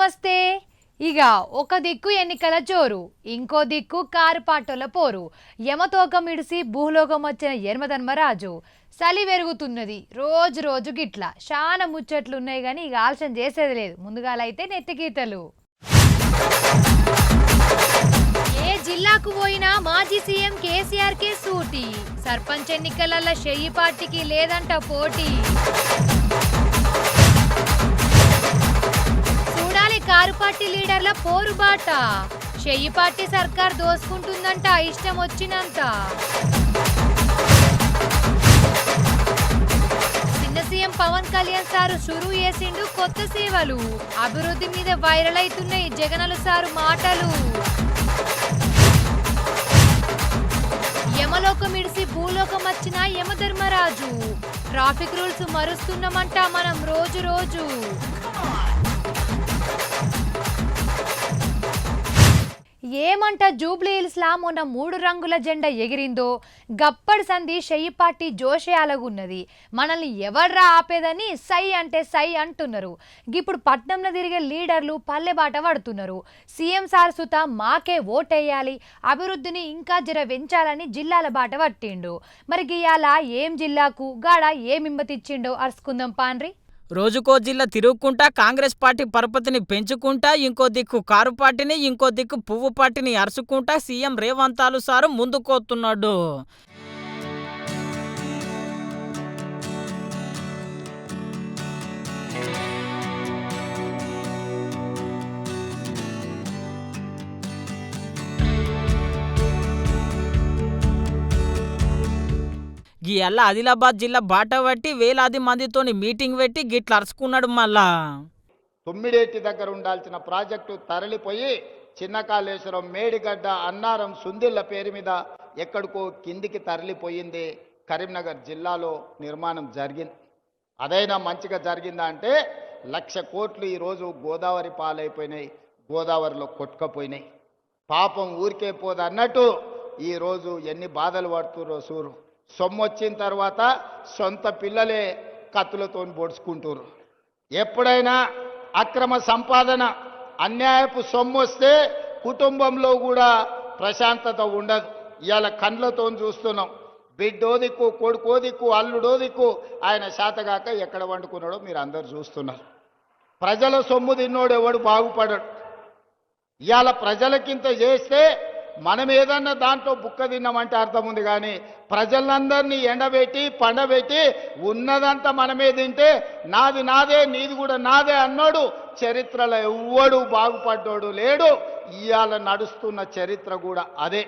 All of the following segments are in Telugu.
నమస్తే ఇక ఒక దిక్కు ఎన్నికల జోరు ఇంకో దిక్కు కారు పాటల పోరు. యమతోకం ఇడిసి భూలోకం వచ్చిన యర్మధర్మరాజు చలి పెరుగుతున్నది రోజు రోజు గిట్లా. చాలా ముచ్చట్లు ఉన్నాయి కానీ ఇక ఆలస్యం చేసేది లేదు. ముందుగాలైతే నెత్తిగీతలు ఏ జిల్లాకు పోయినా మాజీ సీఎం కేసీఆర్ కే సూటి. సర్పంచ్ ఎన్నికలలో షెయ్యి పార్టీకి లేదంట పోటీ. కారు పార్టీ లీడర్ల పోరుబాట. చెయ్యి పార్టీ సర్కార్ దోసుకుంటుందంట ఇష్టం వచ్చినంత. చిన్న సీఎం పవన్ కళ్యాణ్ సారు షురూ చేసిండు కొత్త సేవలు. అభివృద్ధి మీద వైరల్ అవుతున్నాయి జగనలు సారు మాటలు. యమలోకం ఇడిసి భూలోకం వచ్చిన యమధర్మరాజు. ట్రాఫిక్ రూల్స్ మరుస్తున్నామంట మనం రోజు రోజు. ఏమంట జూబ్లీహిల్స్లా మొన్న మూడు రంగుల జెండా ఎగిరిందో గప్పడి సంధి షెయ్యి పార్టీ జోషే అలగున్నది. మనల్ని ఎవర్రా ఆపేదని సై అంటే సై అంటున్నారు. ఇప్పుడు పట్నంలో తిరిగే లీడర్లు పల్లె బాట పడుతున్నారు. సీఎం సార్ సుత మాకే ఓటేయాలి అభివృద్ధిని ఇంకా జర పెంచాలని జిల్లాల బాట పట్టిండు. మరి గియాల ఏం జిల్లాకు గాడ ఏమింబతిచ్చిండో అరుచుకుందాం పాన్రి రోజుకో జిల్లా తిరుగుకుంటా కాంగ్రెస్ పార్టీ పరపతిని పెంచుకుంటా ఇంకో దిక్కు కారు పార్టీని ఇంకో దిక్కు పువ్వు పార్టీని అరుచుకుంటా సీఎం రేవంతాలు సారు ముందుకోతున్నాడు. గీయల్ల ఆదిలాబాద్ జిల్లా బాట పట్టి వేలాది మందితోని మీటింగ్ పెట్టి గిట్ల అరుచుకున్నాడు మళ్ళా. తొమ్మిడేటి దగ్గర ఉండాల్సిన ప్రాజెక్టు తరలిపోయి చిన్న కాళేశ్వరం మేడిగడ్డ అన్నారం సుందిళ్ళ పేరు మీద ఎక్కడికో కిందికి తరలిపోయింది కరీంనగర్ జిల్లాలో నిర్మాణం జరిగింది. అదైనా మంచిగా జరిగిందా అంటే లక్ష కోట్లు ఈరోజు గోదావరి పాలైపోయినాయి గోదావరిలో కొట్టుకపోయినాయి. పాపం ఊరికే పోదు అన్నట్టు ఈరోజు ఎన్ని బాధలు పడుతుర్రో సూరు. సొమ్ము వచ్చిన తర్వాత సొంత పిల్లలే కత్తులతో పొడుచుకుంటారు ఎప్పుడైనా అక్రమ సంపాదన అన్యాయపు సొమ్ము వస్తే కుటుంబంలో కూడా ప్రశాంతత ఉండదు. ఇవాళ కండ్లతో చూస్తున్నాం. బిడ్డో దిక్కు కొడుకో దిక్కు అల్లుడో దిక్కు ఆయన శాతగాక ఎక్కడ వండుకున్నాడో మీరు అందరు చూస్తున్నారు. ప్రజల సొమ్ము తిన్నోడు ఎవడు బాగుపడడు. ఇవాళ ప్రజలకింత చేస్తే మనం ఏదన్నా దాంట్లో బుక్క తిన్నామంటే అర్థం ఉంది కానీ ప్రజలందరినీ ఎండబెట్టి పండబెట్టి ఉన్నదంతా మనమే తింటే నాది నాదే నీది కూడా నాదే అన్నోడు. చరిత్రలో ఎవ్వడు బాగుపడ్డోడు లేడు. ఇవాళ నడుస్తున్న చరిత్ర కూడా అదే.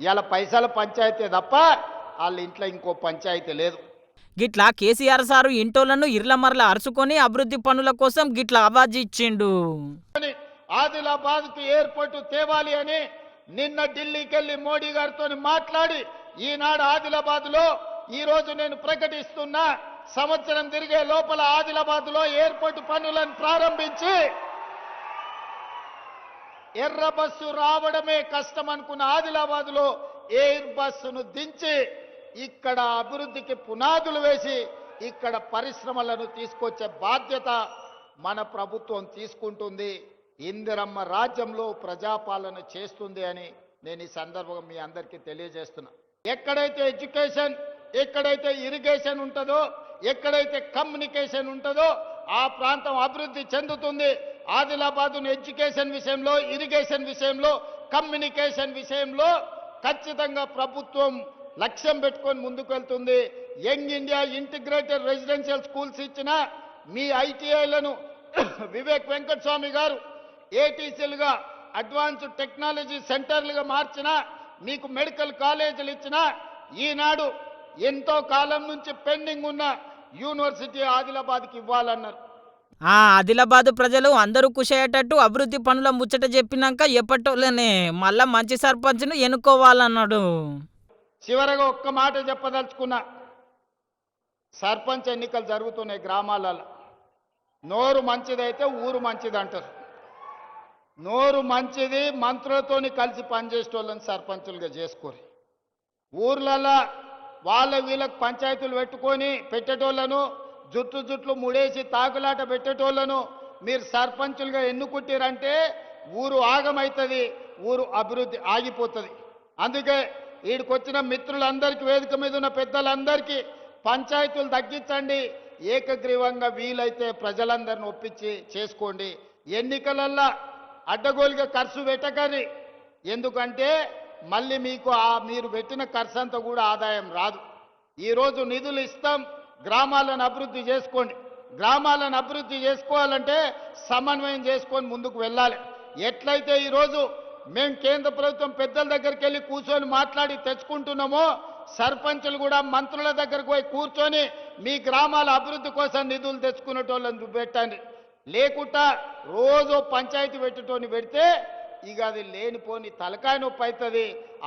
ఇవాళ పైసల పంచాయతీ తప్ప వాళ్ళ ఇంట్లో ఇంకో పంచాయతీ లేదు. గిట్లా కేసీఆర్ సారు ఇంటోళ్ళను ఇర్లమర్ల అరుచుకొని అభివృద్ధి పనుల కోసం గిట్ల ఆవాజ్ ఇచ్చిండు. అని ఆదిలాబాద్కు ఎయిర్పోర్టు తేవాలి అని నిన్న ఢిల్లీకి వెళ్ళి మోడీ గారితో మాట్లాడి ఈనాడు ఆదిలాబాద్లో ఈ రోజు నేను ప్రకటిస్తున్నా సంవత్సరం తిరిగే లోపల ఆదిలాబాద్లో ఎయిర్పోర్ట్ పనులను ప్రారంభించి ఎర్ర బస్సు రావడమే కష్టం అనుకున్న ఆదిలాబాద్లో ఎయిర్ బస్సును దించి ఇక్కడ అభివృద్ధికి పునాదులు వేసి ఇక్కడ పరిశ్రమలను తీసుకొచ్చే బాధ్యత మన ప్రభుత్వం తీసుకుంటుంది. ఇందిరమ్మ రాజ్యంలో ప్రజాపాలన చేస్తుంది అని నేను ఈ సందర్భంగా మీ అందరికీ తెలియజేస్తున్నా. ఎక్కడైతే ఎడ్యుకేషన్ ఎక్కడైతే ఇరిగేషన్ ఉంటుందో ఎక్కడైతే కమ్యూనికేషన్ ఉంటుందో ఆ ప్రాంతం అభివృద్ధి చెందుతుంది. ఆదిలాబాదును ఎడ్యుకేషన్ విషయంలో ఇరిగేషన్ విషయంలో కమ్యూనికేషన్ విషయంలో ఖచ్చితంగా ప్రభుత్వం లక్ష్యం పెట్టుకొని ముందుకు వెళ్తుంది young India integrated residential schools ఇచ్చిన మీ ఐటీఐలను వివేక్ వెంకటస్వామి గారు ఏటీసీలుగా అడ్వాన్స్డ్ టెక్నాలజీ సెంటర్లుగా మార్చిన మీకు మెడికల్ కాలేజీలు ఇచ్చిన ఈనాడు ఎంతో కాలం నుంచి పెండింగ్ ఉన్న యూనివర్సిటీ ఆదిలాబాద్కి ఇవ్వాలన్నారు. ఆ ఆదిలాబాద్ ప్రజలు అందరూ కుషయ్యేటట్టు అభివృద్ధి పనుల ముచ్చట చెప్పినాక ఎప్పటోళ్ళనే మళ్ళా మంచి సర్పంచ్ను ఎన్నుకోవాలన్నాడు. చివరగా ఒక్క మాట చెప్పదలుచుకున్నా. సర్పంచ్ ఎన్నికలు జరుగుతున్నాయి గ్రామాలలో. నోరు మంచిదైతే ఊరు మంచిది అంటారు నోరు మంచిది మంత్రులతోని కలిసి పనిచేసేటోళ్ళని సర్పంచులుగా చేసుకోరు. ఊర్లలో వాళ్ళ వీళ్ళకి పంచాయతీలు పెట్టుకొని పెట్టేటోళ్ళను జుట్టు జుట్లు ముడేసి తాకులాట పెట్టేటోళ్ళను మీరు సర్పంచులుగా ఎన్నుకుంటారంటే ఊరు ఆగమవుతుంది ఊరు అభివృద్ధి ఆగిపోతుంది. అందుకే వీడికొచ్చిన మిత్రులందరికీ వేదిక మీద ఉన్న పెద్దలందరికీ పంచాయతీలు తగ్గించండి ఏకగ్రీవంగా వీలైతే ప్రజలందరిని ఒప్పించి చేసుకోండి. ఎన్నికలల్లా అడ్డగోలుగా ఖర్చు పెట్టకండి. ఎందుకంటే మళ్ళీ మీకు ఆ మీరు పెట్టిన ఖర్చు అంతా కూడా ఆదాయం రాదు. ఈరోజు నిధులు ఇస్తాం గ్రామాలను అభివృద్ధి చేసుకోండి. గ్రామాలను అభివృద్ధి చేసుకోవాలంటే సమన్వయం చేసుకొని ముందుకు వెళ్ళాలి. ఎట్లయితే ఈరోజు మేము కేంద్ర ప్రభుత్వం పెద్దల దగ్గరికి వెళ్ళి కూర్చొని మాట్లాడి తెచ్చుకుంటున్నామో సర్పంచులు కూడా మంత్రుల దగ్గరకు పోయి కూర్చొని మీ గ్రామాల అభివృద్ధి కోసం నిధులు తెచ్చుకునేటోళ్ళని పెట్టండి. లేకుండా రోజు పంచాయతీ పెట్టేటోని పెడితే ఇక అది లేనిపోని తలకాయ నొప్పి అవుతుంది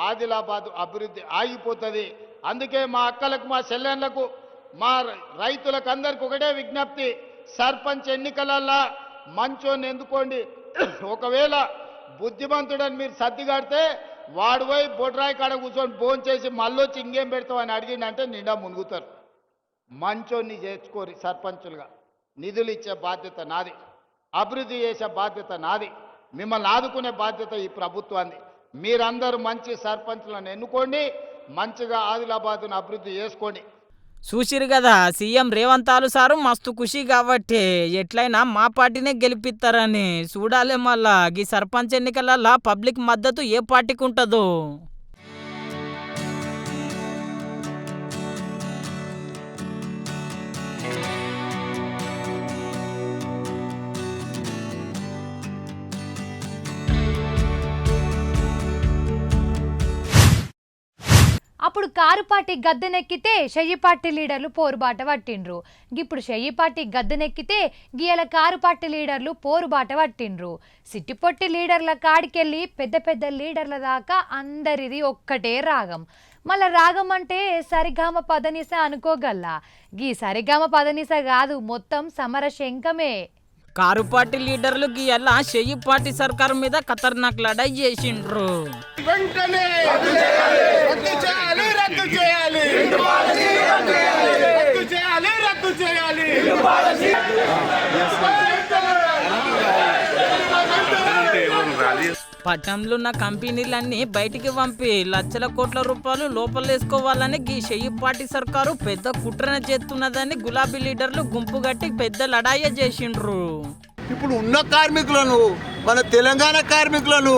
ఆదిలాబాద్ అభివృద్ధి ఆగిపోతుంది. అందుకే మా అక్కలకు మా చెల్లెళ్ళకు మా రైతులకు అందరికి ఒకటే విజ్ఞప్తి సర్పంచ్ ఎన్నికలల్లా మంచోని ఎందుకోండి? ఒకవేళ బుద్ధిమంతుడని మీరు సర్దిగాడితే వాడు పోయి బొడ్రాయి కాడ కూర్చొని ఫోన్ చేసి మళ్ళొచ్చి ఇంకేం పెడతావు అని అడిగిందంటే నిండా మునుగుతారు. మంచోన్ని చేర్చుకోరి సర్పంచులుగా. నిధులు ఇచ్చే బాధ్యత నాది అభివృద్ధి చేసే బాధ్యత నాది మిమ్మల్ని ఆదుకునే బాధ్యత ఈ ప్రభుత్వాన్ని మీరందరూ మంచి సర్పంచులను ఎన్నుకోండి మంచిగా ఆదిలాబాద్ను అభివృద్ధి చేసుకోండి. చూసిరు కదా సీఎం రేవంతాలు సారు మస్తు ఖుషి కాబట్టి ఎట్లయినా మా పార్టీనే గెలిపిస్తారని. చూడాలి మళ్ళా ఈ సర్పంచ్ ఎన్నికలలో పబ్లిక్ మద్దతు ఏ పార్టీకి ఉంటుందో అప్పుడు కారు పార్టీ గద్దెనెక్కితే షెయ్యి పార్టీ లీడర్లు పోరుబాట పట్టిండ్రు. ఇప్పుడు షెయ్యి పార్టీ గద్దెనెక్కితే గీయల కారు పార్టీ లీడర్లు పోరుబాట పట్టిండ్రు. సిట్టిపొట్టి లీడర్ల కాడికెళ్ళి పెద్ద పెద్ద లీడర్ల దాకా అందరిది ఒక్కటే రాగం. మళ్ళా రాగం అంటే సరిగామ పదనిస అనుకోగల్లా. గీ సరిగామ పదనిస కాదు మొత్తం సమర శంఖమే కారు పార్టీ లీడర్లు గీయాల? షెయ్యి పార్టీ సర్కారు మీద ఖతర్నాక్ లడాయి చేసిండ్రు. వెంటనే రద్దు చేయాలి రద్దు చేయాలి. రద్దు చేయాలి రద్దు చేయాలి. పట్టణంలో ఉన్న కంపెనీలన్నీ బయటికి పంపి లక్షల కోట్ల రూపాయలు లోపలేసుకోవాలని గీ షెయ్యి పార్టీ సర్కారు పెద్ద కుట్రన చేస్తున్నదని గులాబీ లీడర్లు గుంపు గట్టి పెద్ద లడాయ చేసిండ్రు. ఇప్పుడు ఉన్న కార్మికులను మన తెలంగాణ కార్మికులను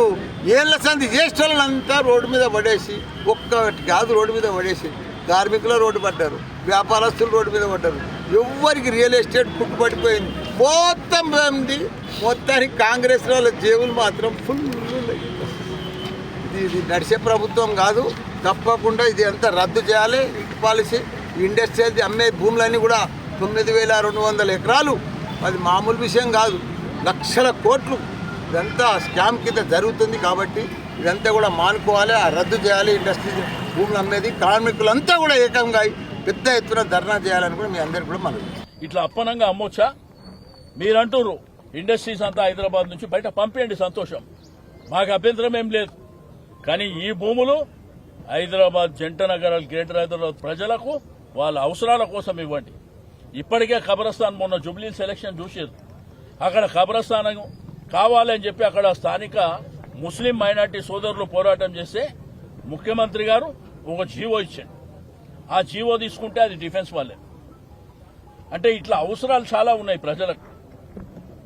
ఏళ్ళ సంది జ్యేష్ఠులంతా రోడ్డు మీద పడేసి ఒక్కటి కాదు రోడ్డు మీద పడేసి కార్మికులు రోడ్డు పడ్డారు వ్యాపారస్తులు రోడ్డు మీద పడ్డారు. ఎవ్వరికి రియల్ ఎస్టేట్ పుట్టుపడిపోయింది మొత్తం ఉంది మొత్తానికి కాంగ్రెస్ వాళ్ళ జేబులు మాత్రం ఫుల్ ఇది నడిచే ప్రభుత్వం కాదు. తప్పకుండా ఇది ఎంత రద్దు చేయాలి. ఇంటి పాలసీ ఇండస్ట్రియల్ అమ్మే భూములన్నీ కూడా తొమ్మిది వేల రెండు వందల ఎకరాలు. అది మామూలు విషయం కాదు. లక్షల కోట్లు. ఇదంతా స్కామ్ కింద జరుగుతుంది కాబట్టి ఇదంతా కూడా మానుకోవాలి. ఆ రద్దు చేయాలి. ఇండస్ట్రీ భూములు అమ్మేది. కార్మికులంతా కూడా ఏకంగా అయి పెద్ద ఎత్తున ధర్నా చేయాలని కూడా మీ అందరికీ కూడా మనం ఇట్లా అప్పనంగా అమ్మొచ్చా? మీరంటున్నారు ఇండస్ట్రీస్ అంతా హైదరాబాద్ నుంచి బయట పంపేయండి సంతోషం. మాకు అభ్యంతరం ఏం లేదు. కానీ ఈ భూములు హైదరాబాద్ జంట నగరాలు గ్రేటర్ హైదరాబాద్ ప్రజలకు వాళ్ళ అవసరాల కోసం ఇవ్వండి. ఇప్పటికే ఖబరస్థాన్ మొన్న జూబ్లీ సెలక్షన్ చూసారు అక్కడ ఖబరస్థానం కావాలని చెప్పి అక్కడ స్థానిక ముస్లిం మైనార్టీ సోదరులు పోరాటం చేస్తే ముఖ్యమంత్రి గారు ఒక జీవో ఇచ్చాడు ఆ జీవో తీసుకుంటే అది డిఫెన్స్ వాళ్ళే. అంటే ఇట్లా అవసరాలు చాలా ఉన్నాయి ప్రజలకు.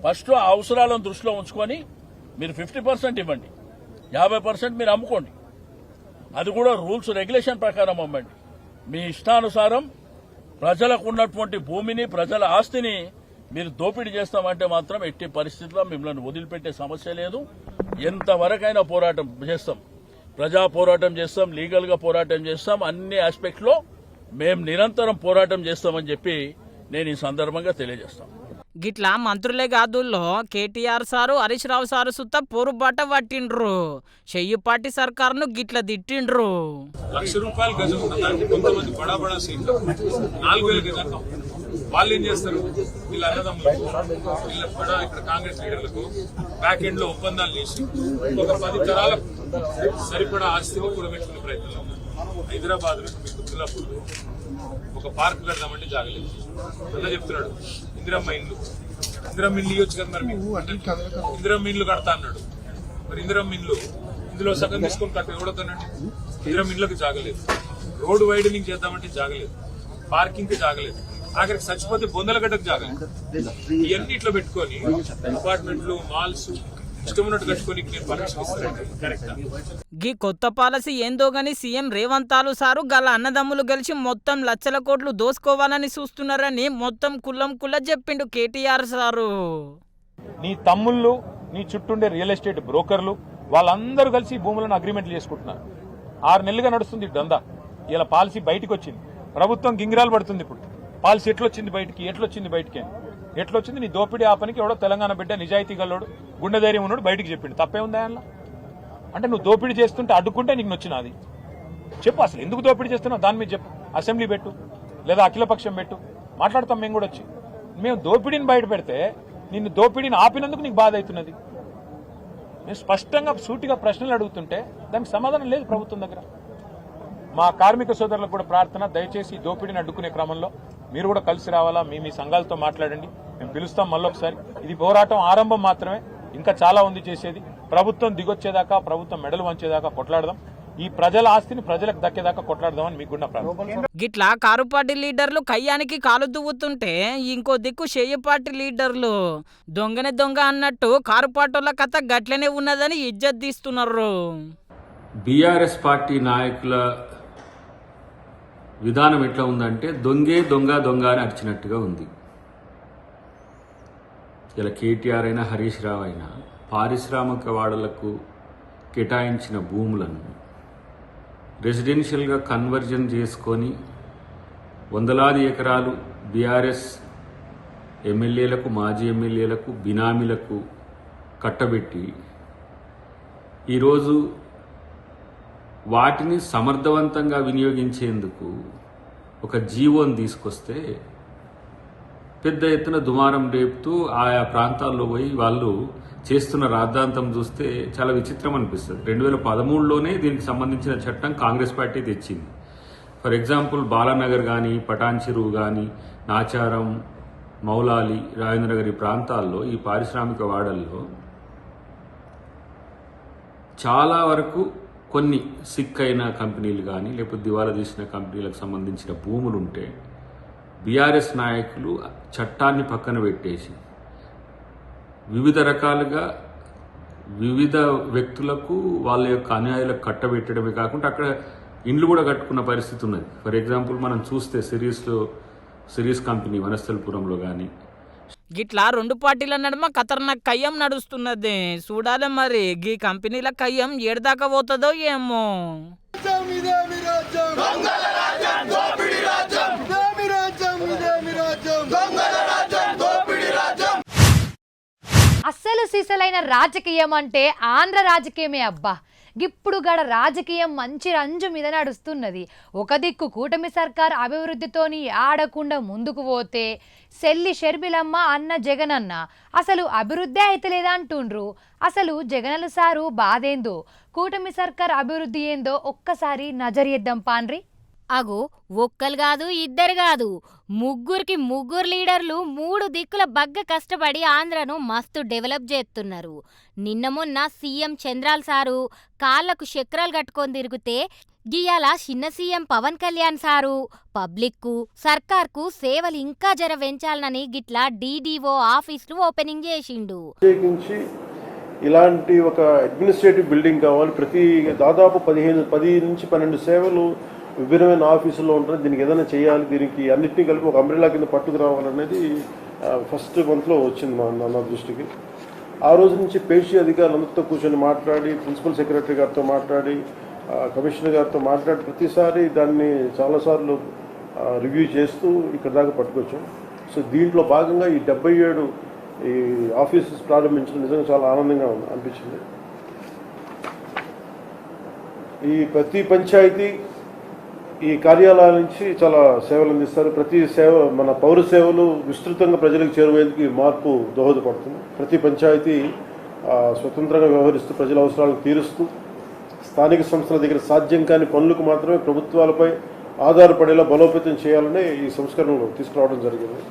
ఫస్ట్ ఆ అవసరాలను దృష్టిలో ఉంచుకొని మీరు ఫిఫ్టీ పర్సెంట్ ఇవ్వండి. యాభై పర్సెంట్ మీరు అమ్ముకోండి. అది కూడా రూల్స్ రెగ్యులేషన్ ప్రకారం అమ్మండి. మీ ఇష్టానుసారం ప్రజలకు ఉన్నటువంటి భూమిని ప్రజల ఆస్తిని మీరు దోపిడీ చేస్తామంటే మాత్రం ఎట్టి పరిస్థితుల్లో మిమ్మల్ని వదిలిపెట్టే సమస్య లేదు. ఎంతవరకైనా పోరాటం చేస్తాం. ప్రజా పోరాటం చేస్తాం లీగల్గా పోరాటం చేస్తాం. అన్ని ఆస్పెక్ట్లో మేము నిరంతరం పోరాటం చేస్తామని చెప్పి నేను ఈ సందర్భంగా తెలియజేస్తాను గిట్లా మంత్రులే గాదుల్లో కేటీఆర్ సారు హరీష్ రావు సారు సుత్త పొరుబాట పట్టిండ్రు. షెయ్యి సర్కారును గిట్ల తిట్టిండ్రు. లక్ష రూపాయలు గజం కొంతమంది బడా బడా సీట్లు. నాలుగు వేల గజాలు వాళ్ళు ఏం చేస్తారు? వీళ్ళ అన్నదమ్ములకు వీళ్ళ బడా ఇక్కడ కాంగ్రెస్ లీడర్లకు బ్యాక్ ఎండ్లో ఒప్పందాలు చేసి ఒక పది తరాలకు సరిపడా ఆస్తిని కూడబెట్టుకునే ప్రయత్నంలో ఉన్నారు. హైదరాబాద్లో మీకు ఒక పార్క్ కడదామంటే జాగలేదు. అలా చెప్తున్నాడు. ఇందిరమ్మ ఇల్లు ఇందిరా మిల్లు ఇవ్వచ్చు కదా మరి మీకు? ఇందిరా మిల్లు కడతా అన్నాడు. మరి ఇందిరా మిల్లు ఇందులో సగం తీసుకొని కట్ట ఎవడతానండి ఇందిరా మిల్లుకి జాగలేదు. రోడ్డు వైడనింగ్ చేద్దామంటే జాగలేదు. పార్కింగ్కి జాగలేదు. ఆఖరికి చచ్చిపోతే బొందలగడ్డకు జాగలేదు. ఇవన్నీ ఇట్లా పెట్టుకొని అపార్ట్మెంట్లు మాల్స్ గీ కొత్త పాలసీ ఏందో గాని సీఎం రేవంత్ ఆలు సారు గల అన్నదమ్ములు గెలిచి మొత్తం లక్షల కోట్లు దోసుకోవాలని చూస్తున్నారని మొత్తం కుల్లం కుల్ల చెప్పిండు కేటీఆర్ సారు. నీ తమ్ముళ్ళు నీ చుట్టూండే రియల్ ఎస్టేట్ బ్రోకర్లు వాళ్ళందరూ కలిసి భూములను అగ్రిమెంట్లు చేసుకుంటున్నారు. ఆరు నెలలుగా నడుస్తుంది ఈ దందా. ఇలా పాలసీ బయటికి వచ్చింది ప్రభుత్వం గింగిరాలు పడుతుంది ఇప్పుడు. పాలసీ ఎట్లొచ్చింది బయటికి? ఎట్లొచ్చింది బయటికి అని. ఎట్లొచ్చింది? నీ దోపిడీ ఆపనికి ఎవడో తెలంగాణ బిడ్డ నిజాయితీ గల్లోడు గుండె ధైర్యం ఉన్నాడు బయటికి చెప్పిండు. తప్పే ఉందా అందులో అంటే నువ్వు దోపిడీ చేస్తుంటే అడ్డుకుంటే నీకు నొచ్చినది చెప్పు అసలు ఎందుకు దోపిడీ చేస్తున్నావు? దాని మీద చెప్పు. అసెంబ్లీ పెట్టు. లేదా అఖిలపక్షం పెట్టు. మాట్లాడతాం మేము కూడా వచ్చి. మేము దోపిడీని బయట పెడితే నిన్ను దోపిడీని ఆపినందుకు నీకు బాధ అవుతున్నది. మేము స్పష్టంగా సూటిగా ప్రశ్నలు అడుగుతుంటే దానికి సమాధానం లేదు ప్రభుత్వం దగ్గర. మా కార్మిక సోదరులకు కూడా ప్రార్థన. దయచేసి దోపిడీని అడ్డుకునే క్రమంలో మీరు కూడా కలిసి రావాలా? మీ మీ సంఘాలతో మాట్లాడండి. మేము పిలుస్తాం మళ్ళొకసారి. ఇది పోరాటం ఆరంభం మాత్రమే. ఇంకా చాలా ఉంది చేసేది. ప్రభుత్వం దిగొచ్చేదాకా ప్రభుత్వం మెడలు వంచేదాకా కొట్లాడదాం. ఈ ప్రజల ఆస్తిని ప్రజలకు దక్కేదాకా కొట్లాడదామని మీకు కూడా ప్రార్థన. గిట్లా కారు పార్టీ లీడర్లు కయ్యానికి కాలు దువ్వుతుంటే ఇంకో దిక్కు షేయ పార్టీ లీడర్లు దొంగనే దొంగ అన్నట్టు కారు పాటోళ్ళ కథ గట్లనే ఉన్నదని ఇజ్జత్ తీస్తున్నారు. బీఆర్ఎస్ పార్టీ నాయకుల విధానం ఎట్లా ఉందంటే దొంగే దొంగ దొంగ అని అరిచినట్టుగా ఉంది. ఇలా కేటీఆర్ అయినా హరీష్ రావు అయినా పారిశ్రామిక వాడలకు కేటాయించిన భూములను రెసిడెన్షియల్గా కన్వర్జన్ చేసుకొని వందలాది ఎకరాలు బీఆర్ఎస్ ఎమ్మెల్యేలకు మాజీ ఎమ్మెల్యేలకు బినామీలకు కట్టబెట్టి ఈరోజు వాటిని సమర్థవంతంగా వినియోగించేందుకు ఒక జీవోని తీసుకొస్తే పెద్ద ఎత్తున దుమారం రేపుతూ ఆయా ప్రాంతాల్లో పోయి వాళ్ళు చేస్తున్న రాద్ధాంతం చూస్తే చాలా విచిత్రం అనిపిస్తుంది. రెండు వేల పదమూడులోనే దీనికి సంబంధించిన చట్టం కాంగ్రెస్ పార్టీ తెచ్చింది. ఫర్ ఎగ్జాంపుల్ బాలానగర్ కానీ పటాన్ చెరువు కానీ నాచారం మౌలాలి రాజేంద్రనగర్ ఈ ప్రాంతాల్లో ఈ పారిశ్రామిక వాడల్లో చాలా వరకు కొన్ని సిక్ అయిన కంపెనీలు కానీ లేకపోతే దివాలా తీసిన కంపెనీలకు సంబంధించిన భూములు ఉంటే బీఆర్ఎస్ నాయకులు చట్టాన్ని పక్కన పెట్టేసి వివిధ రకాలుగా వివిధ వ్యక్తులకు వాళ్ళ యొక్క అన్యాయాలకు కట్టబెట్టడమే కాకుండా అక్కడ ఇండ్లు కూడా కట్టుకున్న పరిస్థితి ఉన్నది. ఫర్ ఎగ్జాంపుల్ మనం చూస్తే సిరీస్లో సిరీస్ కంపెనీ వనస్థలపురంలో కానీ గిట్లా రెండు పార్టీల నడుమ ఖతర్నాక్ కయ్యం నడుస్తున్నది. చూడాలి మరి గీ కంపెనీల కయ్యం ఏడదాకా పోతుందో ఏమో. అస్సలు సీసలైన రాజకీయం అంటే ఆంధ్ర రాజకీయమే అబ్బా. ఇప్పుడు గడ రాజకీయం మంచి రంజు మీద నడుస్తున్నది. ఒక దిక్కు కూటమి సర్కార్ అభివృద్ధితోని ఆడకుండా ముందుకు పోతే సెల్లి షర్మిలమ్మ అన్న జగనన్న అసలు అభివృద్ధి అయితలేదా అంటుండ్రు? అసలు జగనలు సారు బాధేందో? కూటమి సర్కార్ అభివృద్ధి ఏందో ఒక్కసారి నజరేద్దాం పాన్రి అగో ఒక్కలు కాదు ఇద్దరు కాదు. ముగ్గురికి ముగ్గురు లీడర్లు మూడు దిక్కుల బగ్గ కష్టపడి ఆంధ్రను మస్తు డెవలప్ చేస్తున్నారు. నిన్న మొన్న సీఎం చంద్రాల్ సారు కాళ్ళకు చక్రాలు కట్టుకొని తిరిగితే గియాల చిన్న సీఎం పవన్ కళ్యాణ్ సారు పబ్లిక్కు సర్కార్కు సేవలు ఇంకా జర పెంచాలనని గిట్లా డీడీఓ ఆఫీసులు ఓపెనింగ్ చేసిండు. ఇలాంటి ఒక అడ్మినిస్ట్రేటివ్ బిల్డింగ్ కావాలి. ప్రతి దాదాపు పదిహేను పది నుంచి పన్నెండు సేవలు విభిన్నమైన ఆఫీసుల్లో ఉంటుంది దీనికి ఏదైనా చేయాలి దీనికి అన్నింటినీ కలిపి ఒక అంబ్రిలా కింద పట్టుకురావాలనేది ఫస్ట్ మంత్లో వచ్చింది మా నా దృష్టికి. ఆ రోజు నుంచి పేషీ అధికారులందరితో కూర్చొని మాట్లాడి ప్రిన్సిపల్ సెక్రటరీ గారితో మాట్లాడి కమిషనర్ గారితో మాట్లాడి ప్రతిసారి దాన్ని చాలాసార్లు రివ్యూ చేస్తూ ఇక్కడ దాకా పట్టుకొచ్చాం. సో దీంట్లో భాగంగా ఈ డెబ్బై ఏడు ఈ ఆఫీసెస్ ప్రారంభించడం నిజంగా చాలా ఆనందంగా ఉంది అనిపించింది. ఈ ప్రతి పంచాయతీ ఈ కార్యాలయాల నుంచి చాలా సేవలు అందిస్తారు. ప్రతి సేవ మన పౌర సేవలు విస్తృతంగా ప్రజలకు చేరువేందుకు మార్పు దోహదపడుతుంది. ప్రతి పంచాయతీ స్వతంత్రంగా వ్యవహరిస్తూ ప్రజల అవసరాలను తీరుస్తూ స్థానిక సంస్థల దగ్గర సాధ్యం కాని పనులకు మాత్రమే ప్రభుత్వాలపై ఆధారపడేలా బలోపేతం చేయాలనే ఈ సంస్కరణలు తీసుకురావడం జరిగింది.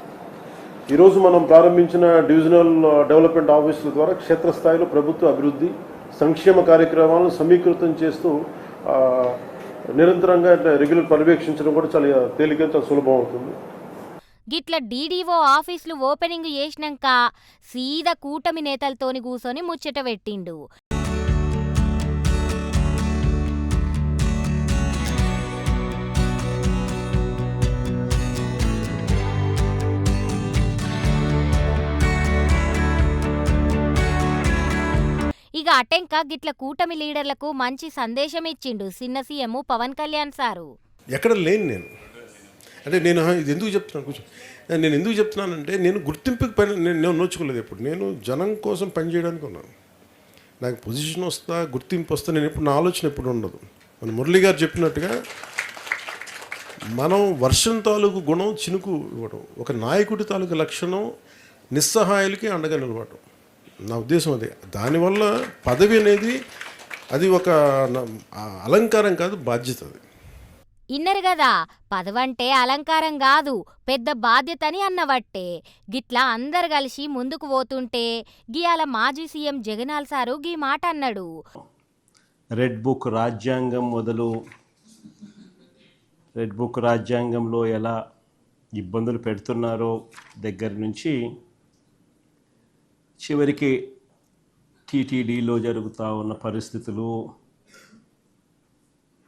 ఈరోజు మనం ప్రారంభించిన డివిజనల్ డెవలప్మెంట్ ఆఫీసుల ద్వారా క్షేత్రస్థాయిలో ప్రభుత్వ అభివృద్ధి సంక్షేమ కార్యక్రమాలను సమీకృతం చేస్తూ ఆ, నిరంతరంగా రెగ్యులర్ పర్యవేక్షించడం కూడా చాలా తేలిక చాలా సులభం అవుతుంది. గిట్ల డీడీఓ ఆఫీసులు ఓపెనింగ్ చేసినాక సీదా కూటమి నేతలతోని కూసొని ముచ్చట పెట్టిండు. ఇక అటెంక గిట్ల కూటమి లీడర్లకు మంచి సందేశం ఇచ్చిండు చిన్న సీఎం పవన్ కళ్యాణ్ సారు. ఎక్కడ లేను నేను. అంటే నేను ఇది ఎందుకు చెప్తున్నాను? కొంచెం నేను ఎందుకు చెప్తున్నానంటే నేను గుర్తింపుకి పని నేను నేను నోచుకోలేదు ఎప్పుడు. నేను జనం కోసం పనిచేయడానికి ఉన్నాను. నాకు పొజిషన్ వస్తా గుర్తింపు వస్తా నేను ఎప్పుడు నా ఆలోచన ఎప్పుడు ఉండదు. మన మురళి గారు చెప్పినట్టుగా మనం వర్షం తాలూకు గుణం చినుకు ఇవ్వడం ఒక నాయకుడి తాలూకు లక్షణం నిస్సహాయాలకి అండగా నిలవడం నా ఉద్దేశం అదే. దానివల్ల పదవి అనేది అది ఒక అలంకారం కాదు బాధ్యత అది. ఇన్నరు గదా పదవంటే అలంకారం కాదు పెద్ద బాధ్యతని అన్నవట్టే. గిట్ల అందరు కలిసి ముందుకు పోతుంటే గియాల మాజీ సీఎం జగనాల్ సారు గీ మాట అన్నాడు. రెడ్ బుక్ రాజ్యాంగం మొదలు రెడ్ బుక్ రాజ్యాంగంలో ఎలా ఇబ్బందులు పెడుతున్నారో దగ్గర నుంచి చివరికి టీటీడీలో జరుగుతూ ఉన్న పరిస్థితులు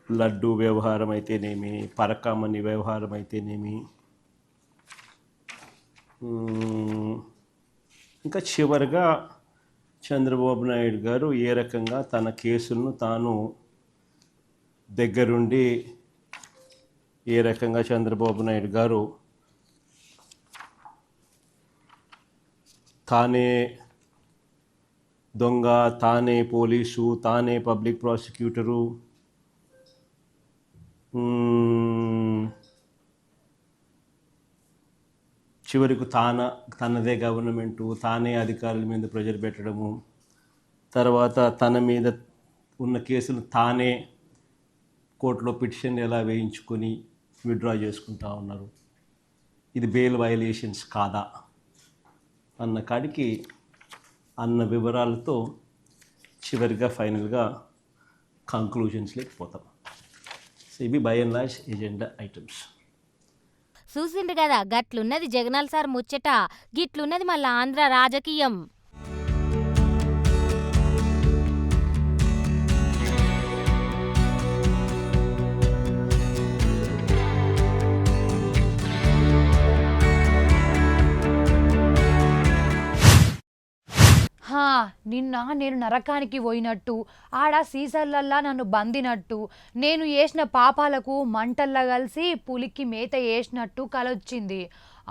లడ్డు వ్యవహారం అయితేనేమి పరకామణి వ్యవహారం అయితేనేమి ఇంకా చివరిగా చంద్రబాబు నాయుడు గారు ఏ రకంగా తన కేసులను తాను దగ్గరుండి ఏ రకంగా చంద్రబాబు నాయుడు గారు తానే దొంగ తానే పోలీసు తానే పబ్లిక్ ప్రాసిక్యూటరు. చివరికి తాన తనదే గవర్నమెంటు తానే అధికారుల మీద ప్రెజర్ పెట్టడము. తర్వాత తన మీద ఉన్న కేసులు తానే కోర్టులో పిటిషన్ ఎలా వేయించుకొని విత్డ్రా చేసుకుంటా ఉన్నారు. ఇది బెయిల్ వయలేషన్స్ కాదా? అన్న కాడికి అన్న వివరాలతో చివరిగా ఫైనల్గా కంక్లూజన్స్లోకి పోతాం. సో ఇవి by and large agenda items చూసిండు కదా గట్లున్నది జగనాల్ సార్ ముచ్చట గిట్లున్నది మళ్ళీ ఆంధ్ర రాజకీయం. హా నిన్న నేను నరకానికి పోయినట్టు. ఆడ సీసర్లల్లా నన్ను బందినట్టు నేను వేసిన పాపాలకు మంటల్లా కలిసి పులికి మేత వేసినట్టు కలొచ్చింది.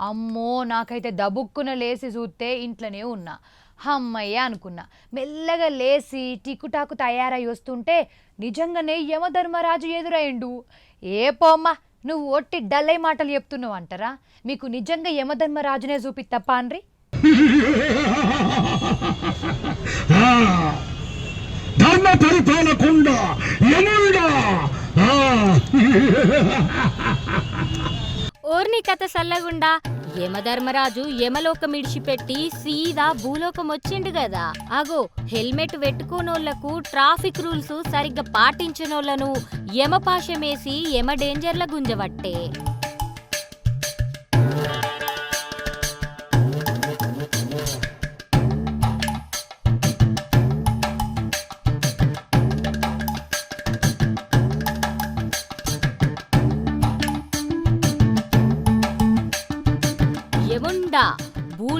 అమ్మో నాకైతే దబుక్కున లేసి చూస్తే ఇంట్లోనే ఉన్నా. హమ్మయ్య అనుకున్నా. మెల్లగా లేచి టికుటాకు తయారై వస్తుంటే నిజంగానే యమధర్మరాజు ఎదురైండు. ఏ పోమ్మా నువ్వు ఒట్టి డల్లై మాటలు చెప్తున్నావు అంటారా మీకు నిజంగా యమధర్మరాజునే చూపిత్తప్ప అండ్రి? ధర్మ పరిపాలకుండ యముడా ఓర్ని కథ సల్లగుండా. యమధర్మరాజు యమలోకం ఇడిచిపెట్టి సీదా భూలోకం వచ్చిండు కదా అగో హెల్మెట్ పెట్టుకోనోళ్ళకు ట్రాఫిక్ రూల్స్ సరిగ్గా పాటించనోళ్ళను యమపాశమేసి యమ డేంజర్ల గుంజవట్టే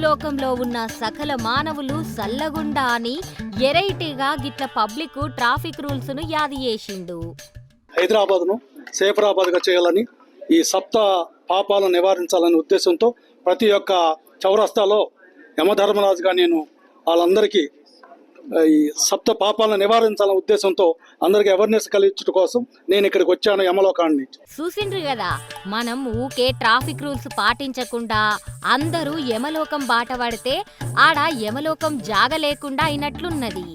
భూలోకంలో ఉన్న సకల మానవులు సల్లగుండా అని ఎరైటీగా గిట్ల పబ్లిక్ ట్రాఫిక్ రూల్స్ను యాది చేసిండు. హైదరాబాద్ను సేఫరాబాద్గా చేయాలని ఈ సప్త పాపాలను నివారించాలనే ఉద్దేశంతో ప్రతి ఒక్క చౌరస్తాలో యమధర్మరాజుగా నేను వాళ్ళందరికీ ఈ సప్త పాపాలను నివారించాలనే ఉద్దేశంతో అందరికి అవేర్నెస్ కలిగించడం కోసం నేను ఇక్కడికి వచ్చాను యమలోకాన్ని నుంచి. చూసిండ్రు కదా మనం ఊకే ట్రాఫిక్ రూల్స్ పాటించకుండా అందరూ యమలోకం బాట పడితే ఆడ యమలోకం జాగ లేకుండా అయినట్లున్నది.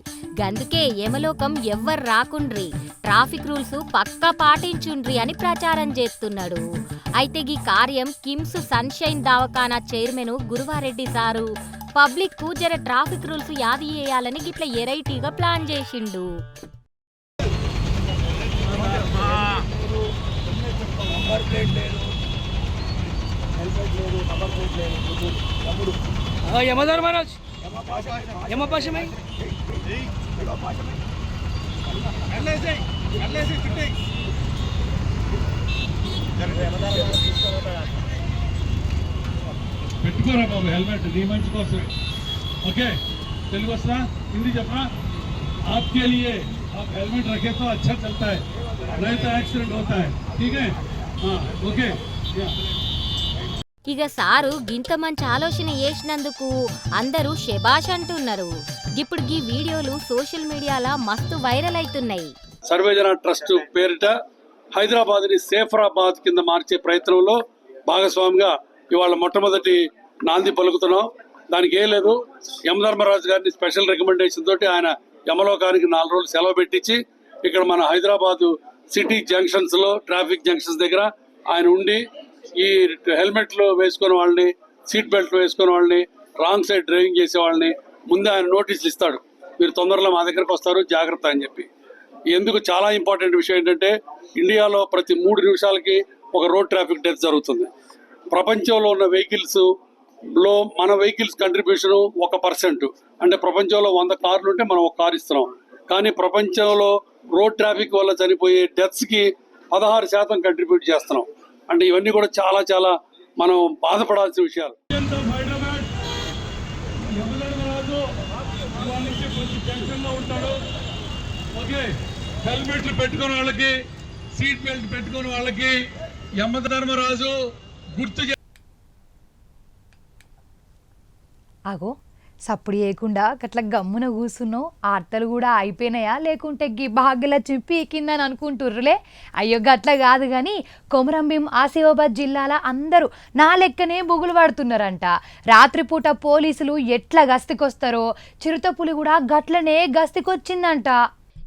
గందుకే యమలోకం ఎవ్వరు రాకుండ్రి ట్రాఫిక్ రూల్స్ పక్కా పాటించుండ్రి అని ప్రచారం చేస్తున్నాడు. అయితే ఈ కార్యం కిమ్స్ సన్షైన్ దవాఖానా చైర్మన్ గురువారెడ్డి సారు పబ్లిక్కు జర ట్రాఫిక్ రూల్స్ యాది చేయాలని గిట్ల ఎరైటీగా ప్లాన్ చేసిండు. యమధర్మరాజ్ యమపాశమై పెట్టుకోరా బాబు హెల్మెట్ నీ మంచి కోసమే. ఓకే? తెలుగు వస్తా హిందీ చెప్పరా आपके लिए आप हेलमेट रखे तो अच्छा चलता है नहीं तो एक्सीडेंट ఇక సారు గింత మంచి ఆలోచన చేసినందుకు అందరూ శబాష్ అంటున్నారు. ఇప్పుడు ఈ వీడియోలు సోషల్ మీడియాలో మస్తు వైరల్ అవుతున్నాయి సర్వేజన ట్రస్ట్ పేరిట హైదరాబాద్ని సేఫరాబాద్ కింద మార్చే ప్రయత్నంలో భాగస్వామిగా ఇవాళ మొట్టమొదటి నాంది పలుకుతున్నాం. దానికి ఏం లేదు. యమధర్మరాజు గారిని స్పెషల్ రికమెండేషన్ తోటి ఆయన యమలోకానికి నాలుగు రోజులు సెలవు పెట్టించి ఇక్కడ మన హైదరాబాదు సిటీ జంక్షన్స్లో ట్రాఫిక్ జంక్షన్స్ దగ్గర ఆయన ఉండి ఈ హెల్మెట్లు వేసుకునే వాళ్ళని సీట్ బెల్ట్ వేసుకునే వాళ్ళని రాంగ్ సైడ్ డ్రైవింగ్ చేసే వాళ్ళని ముందే ఆయన నోటీసులు ఇస్తాడు. మీరు తొందరలో మా దగ్గరకు వస్తారు జాగ్రత్త అని చెప్పి. ఎందుకు చాలా ఇంపార్టెంట్ విషయం ఏంటంటే ఇండియాలో ప్రతి మూడు నిమిషాలకి ఒక రోడ్ ట్రాఫిక్ డెత్ జరుగుతుంది. ప్రపంచంలో ఉన్న వెహికల్స్ లో మన వెహికల్స్ కంట్రిబ్యూషన్ ఒక పర్సెంట్ అంటే ప్రపంచంలో వంద కార్లు ఉంటే మనం ఒక కార్ ఇస్తున్నాం. కానీ ప్రపంచంలో రోడ్ ట్రాఫిక్ వల్ల చనిపోయే డెత్స్కి పదహారు శాతం కంట్రిబ్యూట్ చేస్తున్నాం. అంటే ఇవన్నీ కూడా చాలా చాలా మనం బాధపడాల్సిన విషయాలు. ఉంటాడు ఓకే హెల్మెట్లు పెట్టుకున్న వాళ్ళకి సీట్ బెల్ట్ పెట్టుకున్న వాళ్ళకి యమధర్మరాజు గుర్తు ఆగో సప్పుడు చేయకుండా గట్ల గమ్మున కూసున్నావు ఆర్తలు కూడా అయిపోయినాయా? లేకుంటే గీ భాగ్యలక్ష్మి పీకిందని అనుకుంటుర్రులే? అయ్యో గట్ల కాదు కానీ కొమరంభీం ఆసిఫాబాద్ జిల్లాల అందరూ నా లెక్కనే బుగులు పడుతున్నారంట. రాత్రిపూట పోలీసులు ఎట్లా గస్తికొస్తారో చిరుతపులి కూడా గట్లనే గస్తికొచ్చిందంట.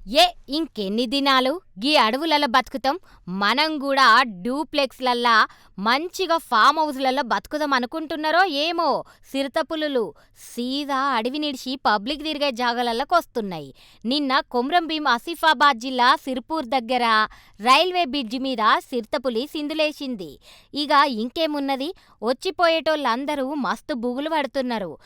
ఏ ఇంకెన్ని దినాలు? గీ అడవులలో బతుకుతాం. మనం కూడా డూప్లెక్స్లల్లా మంచిగా ఫామ్ హౌస్లలో బతుకుదాం అనుకుంటున్నారో ఏమో? సిరతపులులు సీదా అడవి నిడిచి పబ్లిక్ తిరిగే జాగాలలోకి వస్తున్నాయి. నిన్న కొమ్రంభీం ఆసిఫాబాద్ జిల్లా సిర్పూర్ దగ్గర రైల్వే బ్రిడ్జి మీద సిరతపులి సిందులేసింది. ఇక ఇంకేమున్నది? వచ్చిపోయేటోళ్ళందరూ మస్తు బుగులు పడుతున్నారు.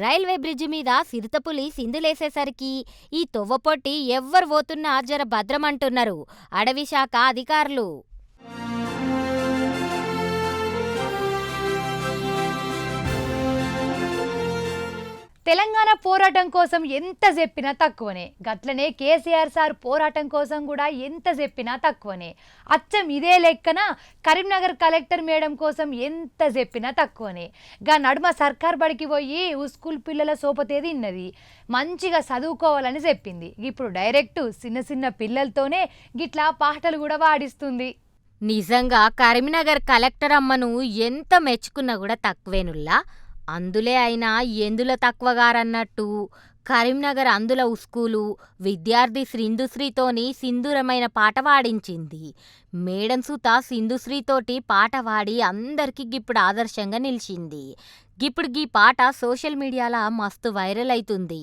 రైల్వే బ్రిడ్జి మీద సిరితపులి సిందులేసేసరికి ఈ తొవ్వపొట్టి ఎవ్వరు పోతున్నా జర భద్రమంటున్నారు. అడవి శాఖ అధికారులు. తెలంగాణ పోరాటం కోసం ఎంత చెప్పినా తక్కువనే. గట్లనే కేసీఆర్ సార్ పోరాటం కోసం కూడా ఎంత చెప్పినా తక్కువనే. అచ్చం ఇదే లెక్కన కరీంనగర్ కలెక్టర్ మేడం కోసం ఎంత చెప్పినా తక్కువనే. గా నడుమ సర్కార్ బడికి పోయి స్కూల్ పిల్లల సోపతేది ఇన్నది. మంచిగా చదువుకోవాలని చెప్పింది. ఇప్పుడు డైరెక్ట్ చిన్న చిన్న పిల్లలతోనే గిట్లా పాటలు కూడా వాడిస్తుంది నిజంగా కరీంనగర్ కలెక్టర్ అమ్మను ఎంత మెచ్చుకున్నా కూడా తక్కువేనుల్లా? అందులే అయినా ఎందులో తక్కువగారన్నట్టు కరీంనగర్ అందుల ఉస్కూలు విద్యార్థి సింధుశ్రీతోని సింధూరమైన పాట పాడించింది. మేడం సుత సింధుశ్రీతోటి పాట పాడి అందరికీ గిప్పుడు ఆదర్శంగా నిలిచింది. గిప్పుడు గీ పాట సోషల్ మీడియాలో మస్తు వైరల్ అవుతుంది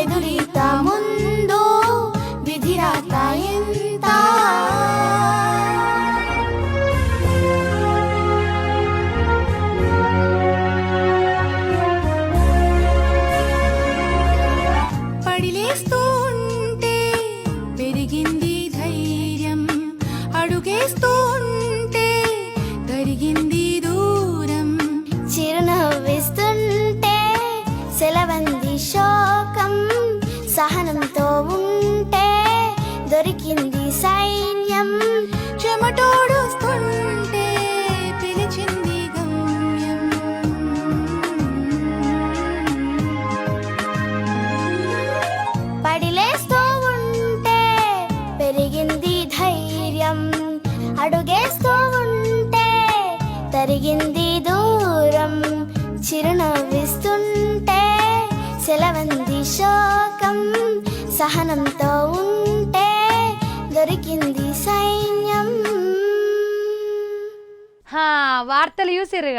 ఎదురితాము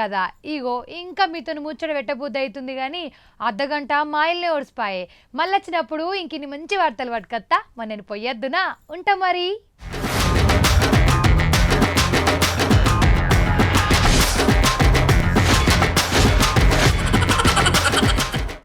కదా. ఇగో ఇంకా మీతో ముచ్చట పెట్టబుద్ధి అవుతుంది కానీ అర్ధగంట మా ఇల్లు ఓడిసిపాయే. మళ్ళీ వచ్చినప్పుడు ఇంకిన్ని మంచి వార్తలు పట్టుకత్తా. మరి నేను పొయ్యొద్దునా? ఉంటా మరి.